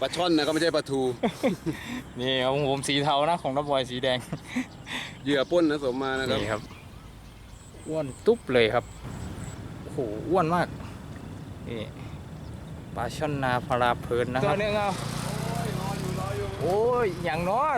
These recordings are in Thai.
ปลาช่อนนะก็ไม่ใช่ปลาทู นี่ครับของผมสีเทานะของน้าบอยสีแดงเหยื่อป้นนะสมมานะครับนี่ครับอ้วนตุ๊บเลยครับโอ้โหอ้วนมากนี่ปลาช่อนนาพาราเพลินนะครับตัวนึงเอาโอ้ยอย่างน้อย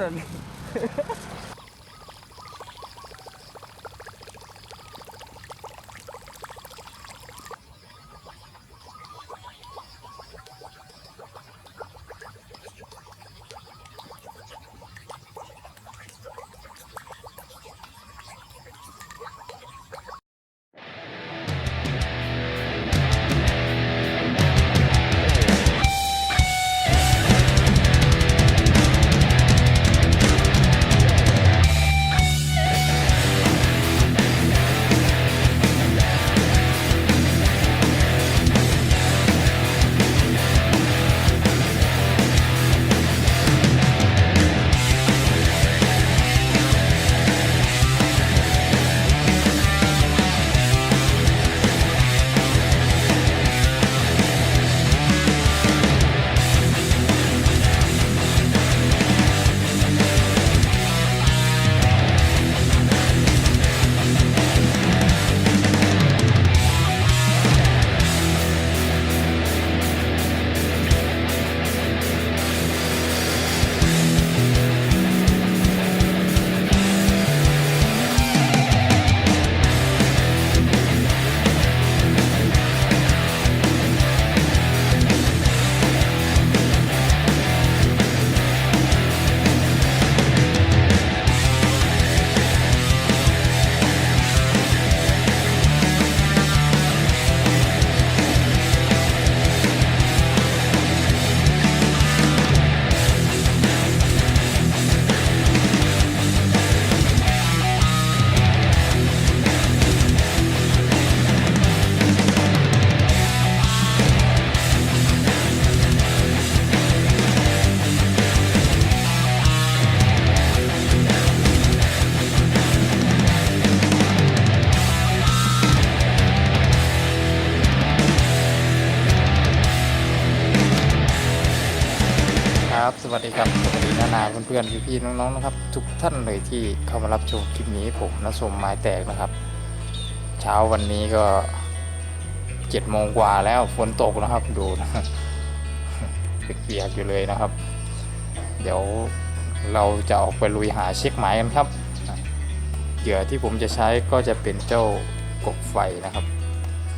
พี่ๆน้องๆนะครับ ทุกท่านเลยที่เข้ามารับชมคลิปนี้ผมนสมไม้แตกนะครับ เช้าวันนี้ก็เจ็ดโมงกว่าแล้วฝนตกนะครับดูนะเปียกๆอยู่เลยนะครับ เดี๋ยวเราจะออกไปลุยหาเช็คหมายกันครับเหยื่อที่ผมจะใช้ก็จะเป็นเจ้ากบไฟนะครับ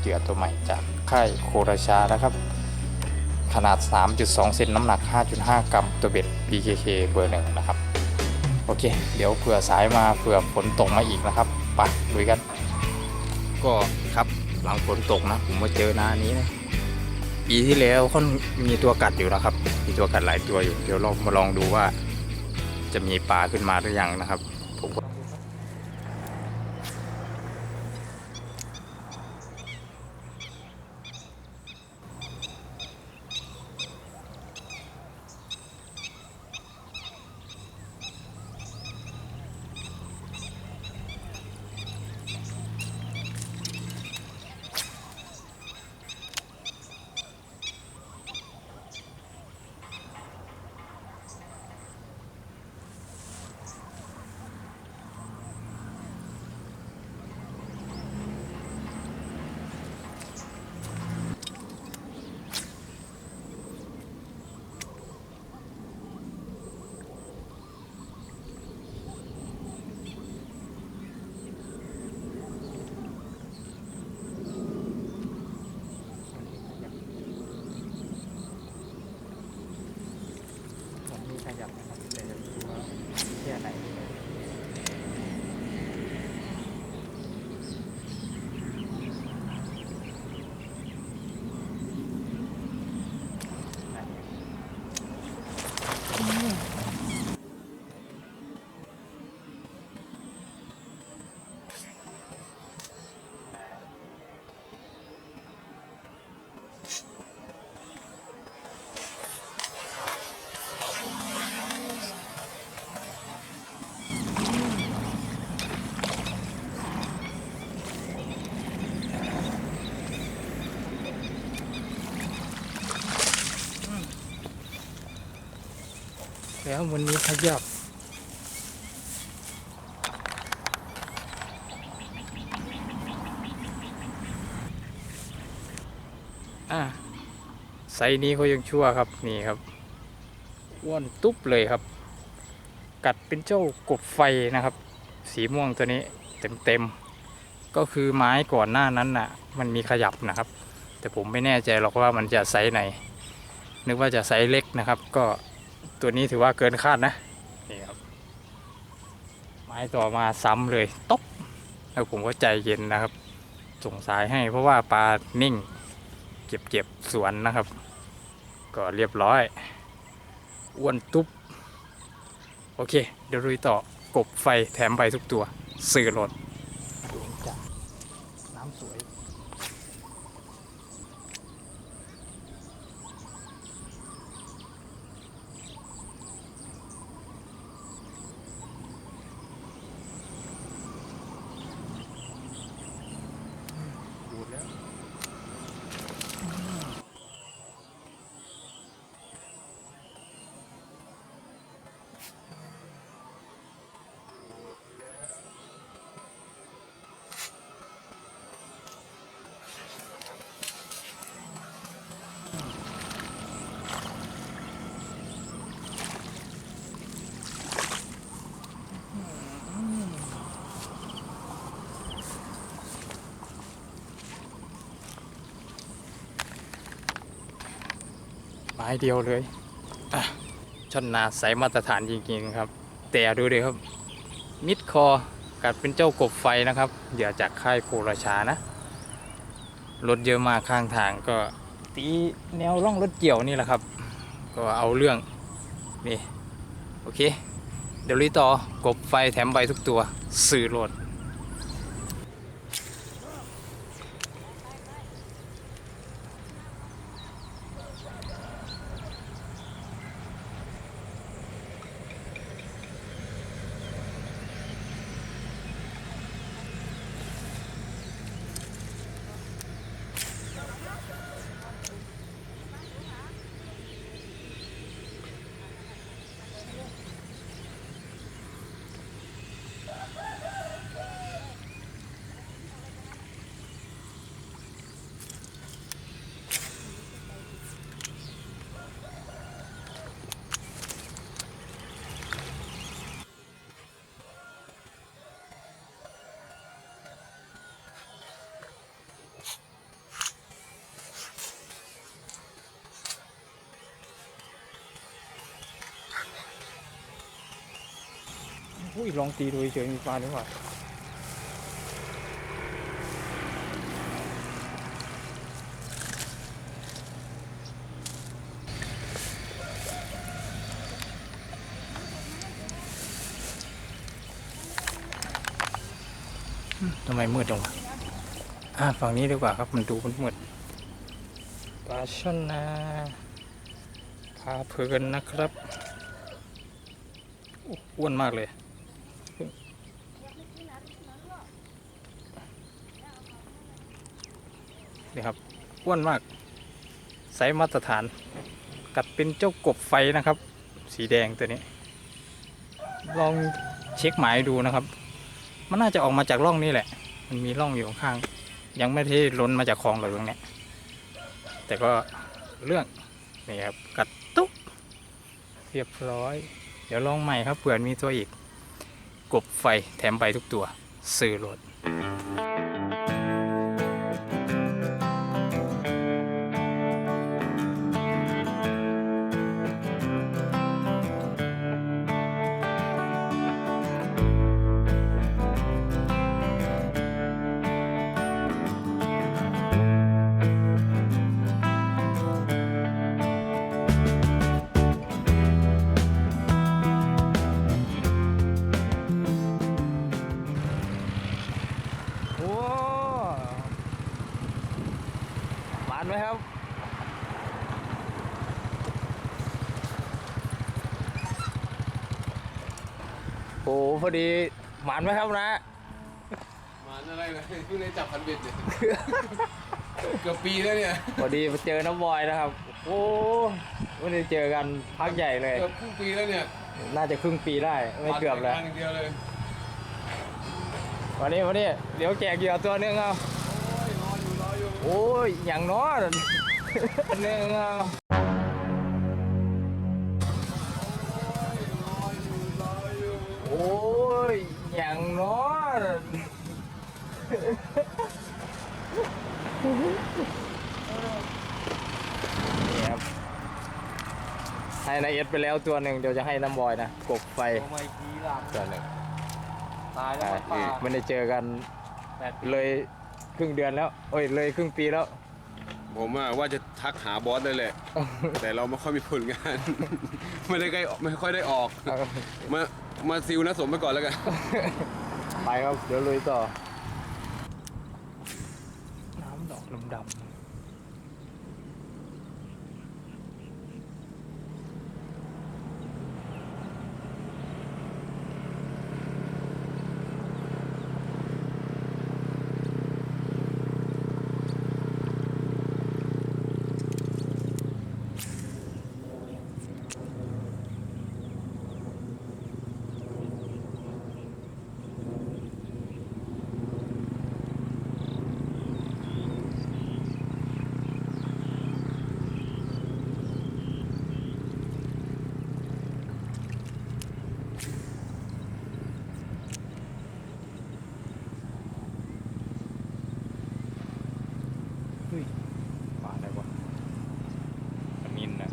เหยื่อตัวใหม่จากค่ายโคราชานะครับ ขนาด 3.2 เซนน้ำหนัก 5.5 กรัมตัวเบ็ด PKK เบอร์หนึ่งนะครับ โอเค เดี๋ยวเผื่อสายมาเผื่อฝนตกมาอีกนะครับไปลุยกัน ก็ครับหลังฝนตกนะผมมาเจอหน้านี้นะปีที่แล้วค่อนมีตัวกัดอยู่นะครับ มีตัวกัดหลายตัวอยู่ เดี๋ยวเรามาลองดูว่า จะมีปลาขึ้นมาหรือยังนะครับ ผมก็ผม แล้ววันนี้ขยับ อะไซนี้เขายังชั่วครับนี่ครับอ้วนตุ๊บเลยครับ กัดเป็นเจ้ากบไฟนะครับ สีม่วงตัวนี้เต็มๆก็คือไม้ก่อนหน้านั้นน่ะ มันมีขยับนะครับ แต่ผมไม่แน่ใจหรอกว่ามันจะไซส์ไหนนึกว่าจะไซส์เล็กนะครับก็ ตัวนี้ถือว่าเกินคาดนะนี่ครับ ไม้ต่อมาซ้ำเลยตบแล้วผมก็ใจเย็นนะครับ ส่งสายให้เพราะว่าปลานิ่ง เก็บเก็บสวนนะครับ ก็เรียบร้อยอ้วนตุ๊บโอเค เดี๋ยวลุยต่อกบไฟแถมใบทุกตัว สื่อรถน้ำสวย ดูดแล้ว ไม้เดียวเลยช่อนนาใสมาตรฐานจริงๆครับ แต่ดูดิครับ มิดคอกัดเป็นเจ้ากบไฟนะครับเดี๋ยวจากค่ายโพราชานะรถเยอะมากข้างทางก็ตีแนวร่องรถเกี่ยวนี่แหละครับ ก็เอาเรื่องนี่โอเค เดี๋ยวรีต่อกบไฟแถมใบทุกตัวสื่อรถ อุ้ยลองตีดูเฉยมีปลาด้วยว่ะอืมทำไมมืดจังวะอ่าฝั่งนี้ดีกว่าครับ มันดูมืดปลาช่อนนาพาเพลินนะครับอ้วนมากเลย นี่ครับอ้วนมากไซส์มาตรฐาน กัดเป็นเจ้ากบไฟนะครับ สีแดงตัวนี้ ลองเช็คหมายดูนะครับ มันน่าจะออกมาจากร่องนี้แหละ มันมีร่องอยู่ข้าง ยังไม่ได้ล้นมาจากคลองเลยตรงนี้แต่ก็เรื่องนี่ครับกัดตุ๊บเรียบร้อย เดี๋ยวลองใหม่ครับเผื่อมีตัวอีก กบไฟแถมไปทุกตัวซื้อรถ พอดีหวานไหมครับนะมาอะไรนะเพิ่งได้จับพันเบ็ดเนี่ยเกือบปีแล้วเนี่ย พอดีมาเจอน้ำบอยนะครับ โอ้โหไม่ได้เจอกันพักใหญ่เลย เกือบครึ่งปีแล้วเนี่ย น่าจะครึ่งปีได้ ไม่เกือบแล้วปัดรายการอย่างเดียวเลยวันนี้วันนี้เดี๋ยวแจกเหยื่อตัวหนึงเอาโอ้ยรออยู่รออยู่ โอ้ยอย่างน้อยหนึ่งเอา ให้นายเอสไปแล้วตัวหนึ่งเดี๋ยวจะให้น้ำบอยนะกบไฟทำไมกีหลับตัวหนึ่งตายแล้วใช่ป่าไม่ได้เจอกันแปดปีเลยครึ่งเดือนแล้วโอ้ยเลยครึ่งปีแล้ว ผมอะว่าจะทักหาบอสเลยแหละแต่เราไม่ค่อยมีผลงาน ไม่ได้ใกล้ไม่ค่อยได้ออก มามาซิลนะสมไปก่อนแล้วกัน ไปครับเดี๋ยวลุยต่อ น้ำดอกลำดำเฮ้ยมาอะไรวะปลานินนะ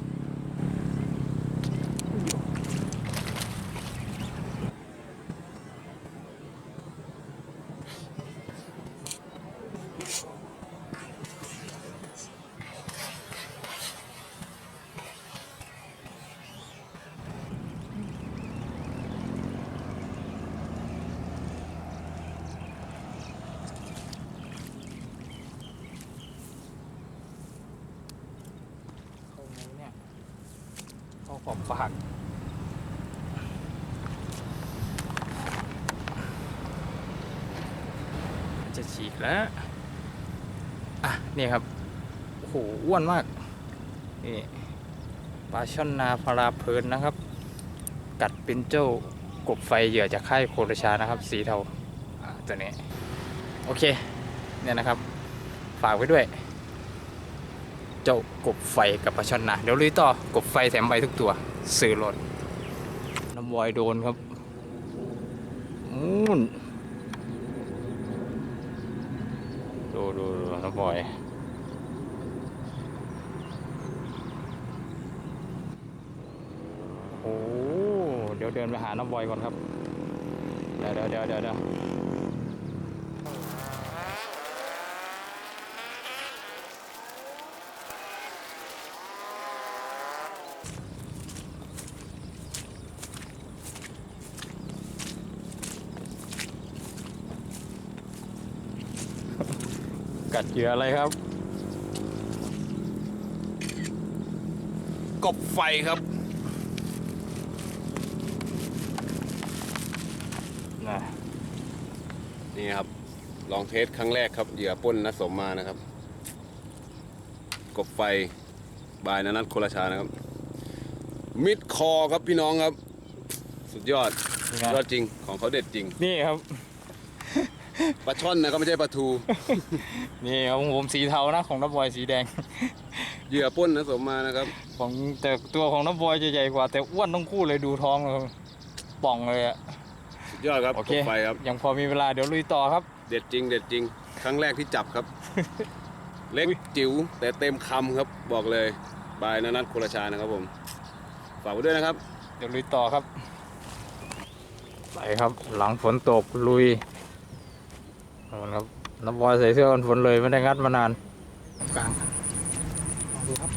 เข้าไหนเนี่ยากจะฉีกแล้ว อะ นี่ครับ โอ้โห อ้วนมาก นี่ปลาช่อนนาพาราเพลินนะครับ กัดเป็นเจ้ากบไฟเหยื่อจากค่ายโครชานะครับ สีเทาอ่าตัวนี้ โอเค เนี่ยนะครับ ฝากไว้ด้วย เจ้ากบไฟกับปลาช่อนนา เดี๋ยวลุยต่อกบไฟแถมใบทุกตัว ซื้อรถน้ำวอยโดนครับนู่นดูดูดูน้ำวอยโอ้เดี๋ยวเดินไปหาน้ำบอยก่อนครับ เดี๋ยวเดี๋ยวเดี๋ยวเดี๋ยวเดี๋ยว กัดเหยื่ออะไรครับ กบไฟครับน่ะนี่ครับ ลองเทสครั้งแรกครับ เหยื่อป้นนสมมานะครับ กบไฟบายนันัทโคราชานะครับ มิดคอครับพี่น้องครับ สุดยอดนี่ยอนะดจริงของเขาเด็ดจริง นี่ครับ ปลาช่อนนะครับไม่ใช่ปลาทู นี่ของผมสีเทานะของน้ำบอยสีแดง เหยื่อป้นนสมมานะครับ ของแต่ตัวของน้ำบอยจะใหญ่กว่า แต่อ้วนทั้งคู่เลยดูท้องเลยป่องเลยอะสุดยอดครับโอกเคบไฟครับ ยังพอมีเวลาเดี๋ยวลุยต่อครับ เด็ดจริง เด็ดจริง ครั้งแรกที่จับครับ เล็กจิ๋วแต่เต็มคำครับ บอกเลยบายนันัทโคราชานะครับผม ฝากไว้ด้วยนะครับ เดี๋ยวลุยต่อครับ ไปครับ หลังฝนตกลุยโน่น ครับน้ำบอยใส่เสื้อกันฝนเลยไม่ได้งัดมานานกลางครับลองดูครับ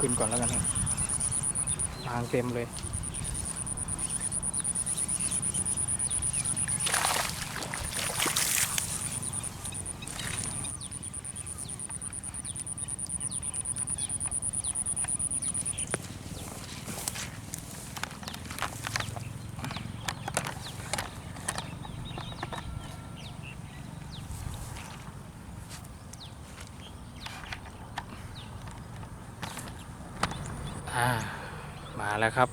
ขึ้นก่อนแล้วกันครับทางเต็มเลย แล้วครับ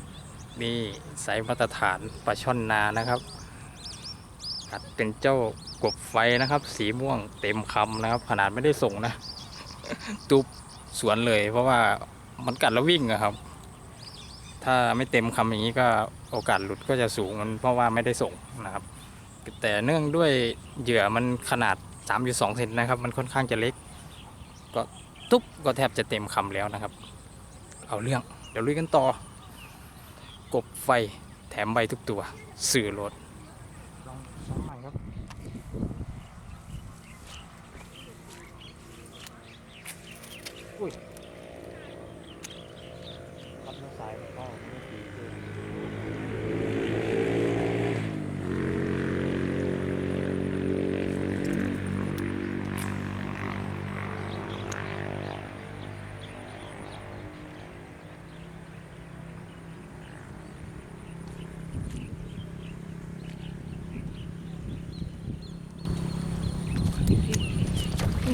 นี่ไซมาตรฐานปลาช่อนนานะครับกัดเป็นเจ้ากบไฟนะครับ สีม่วงเต็มคำนะครับ ขนาดไม่ได้ส่งนะตุบสวนเลย เพราะว่ามันกัดแล้ววิ่งอะครับ ถ้าไม่เต็มคำอย่างนี้ก็โอกาสหลุดก็จะสูงมันเพราะว่าไม่ได้ส่งนะครับ แต่เนื่องด้วยเหยื่อมันขนาด 3.2เซนนะครับ มันค่อนข้างจะเล็ก ก็ตุ๊บก็แทบจะเต็มคำแล้วนะครับ เอาเรื่องเดี๋ยวลุยกันต่อ กบไฟแถมใบทุกตัว สื่อรถลองซ้อมใหม่ครับ อุ้ยรับน้ำสายเข้าไม่ดีด้วย อุ้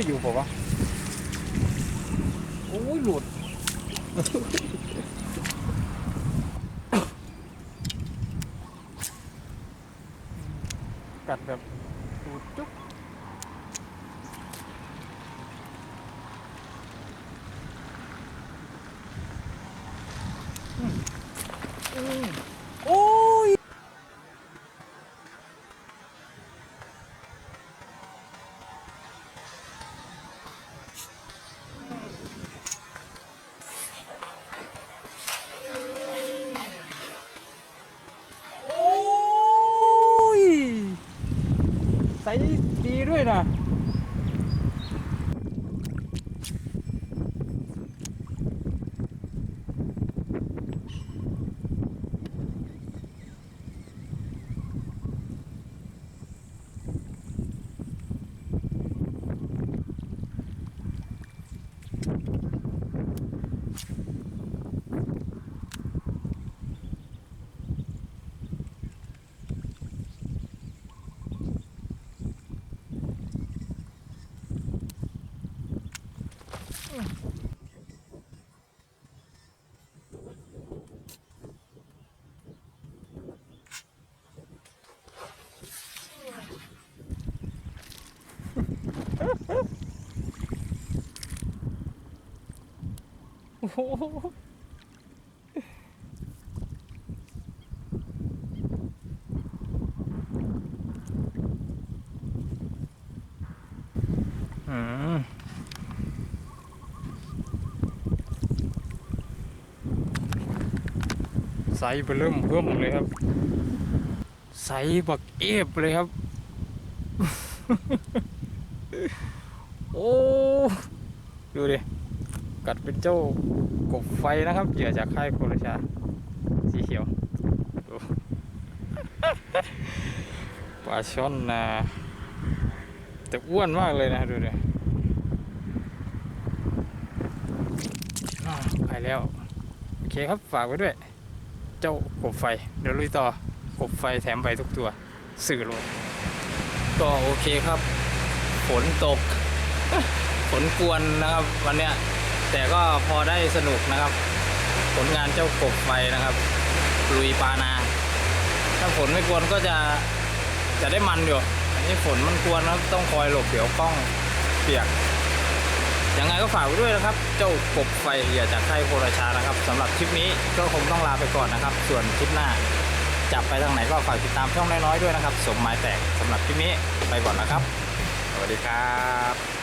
ยอยู่ ดีด้ ไซส์เร์เริ่มเพิ่มเลยครับ ไซส์บักเอฟเลยครับ โอ้ ดูดิ กัดเป็นเจ้า กบไฟนะครับเหยื่อจากค่ายโคราชาสีเขียวดูปลาช่อนนะแต่อ้วนมากเลยนะดูดิไปแล้ว โอเคครับฝากไว้ด้วย เจ้ากบไฟ เดี๋ยวลุยต่อกบไฟแถมใบทุกตัว สื่อรถก็โอเคครับ ฝนตก ฝนกวนนะครับ วันเนี้ย แต่ก็พอได้สนุกนะครับ ผลงานเจ้ากบไฟนะครับลุยปานา ถ้าฝนไม่กวนก็จะจะได้มันอยู่อันนี้ฝนมันกวนนะครับต้องคอยหลบเดี๋ยวกล้องเปียกยังไงก็ฝากไว้ด้วยนะครับ เจ้ากบไฟเหยื่อจากค่ายโคราชานะครับสำหรับคลิปนี้ก็คงต้องลาไปก่อนนะครับ ส่วนคลิปหน้าจับไปทางไหนก็ฝากติดตามช่องน้อยๆด้วยนะครับ สมหมายแตกสำหรับคลิปนี้ไปก่อนนะครับ สวัสดีครับ